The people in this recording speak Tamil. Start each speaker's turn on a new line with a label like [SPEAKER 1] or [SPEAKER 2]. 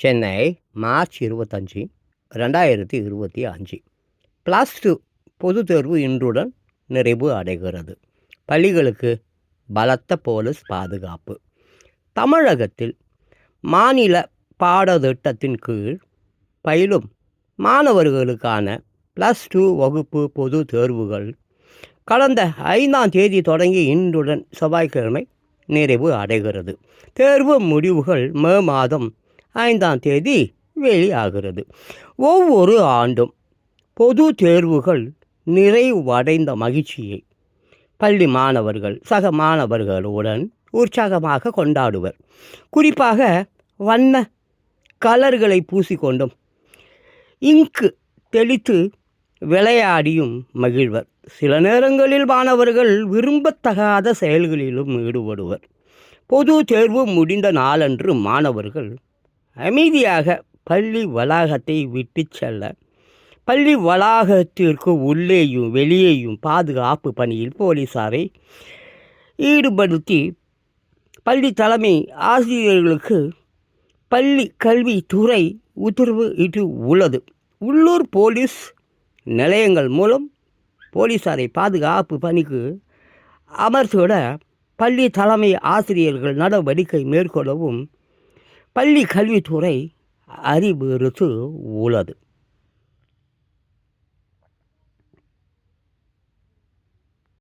[SPEAKER 1] சென்னை மார்ச் இருபத்தஞ்சி ரெண்டாயிரத்தி இருபத்தி அஞ்சு. ப்ளஸ் டூ பொதுத் தேர்வு இன்றுடன் நிறைவு அடைகிறது. பள்ளிகளுக்கு பலத்த போலீஸ் பாதுகாப்பு. தமிழகத்தில் மாநில பாடத்திட்டத்தின் கீழ் பயிலும் மாணவர்களுக்கான ப்ளஸ் டூ வகுப்பு பொது தேர்வுகள் கடந்த ஐந்தாம் தேதி தொடங்கி இன்றுடன் செவ்வாய்க்கிழமை நிறைவு அடைகிறது. தேர்வு முடிவுகள் மே மாதம் ஐந்தாம் தேதி வெளியாகிறது. ஒவ்வொரு ஆண்டும் பொது தேர்வுகள் நிறைவடைந்த மகிழ்ச்சியை பள்ளி மாணவர்கள் சக மாணவர்களுடன் உற்சாகமாக கொண்டாடுவர். குறிப்பாக வண்ண கலர்களை பூசிக்கொண்டும் இங்கு தெளித்து விளையாடியும் மகிழ்வர். சில நேரங்களில் மாணவர்கள் விரும்பத்தகாத செயல்களிலும் ஈடுபடுவர். பொது தேர்வு முடிந்த நாளன்று மாணவர்கள் அமைதியாக பள்ளி வளாகத்தை விட்டு செல்ல பள்ளி வளாகத்திற்கு உள்ளேயும் வெளியேயும் பாதுகாப்பு பணியில் போலீசாரை ஈடுபடுத்தி பள்ளி தலைமை ஆசிரியர்களுக்கு பள்ளி கல்வித்துறை உத்தரவு இட்டு உள்ளது. உள்ளூர் போலீஸ் நிலையங்கள் மூலம் போலீசாரை பாதுகாப்பு பணிக்கு அமர்த்திவிட பள்ளி தலைமை ஆசிரியர்கள் நடவடிக்கை மேற்கொள்ளவும் பள்ளி கல்வித்துறை அறிவுறுத்து உள்ளது.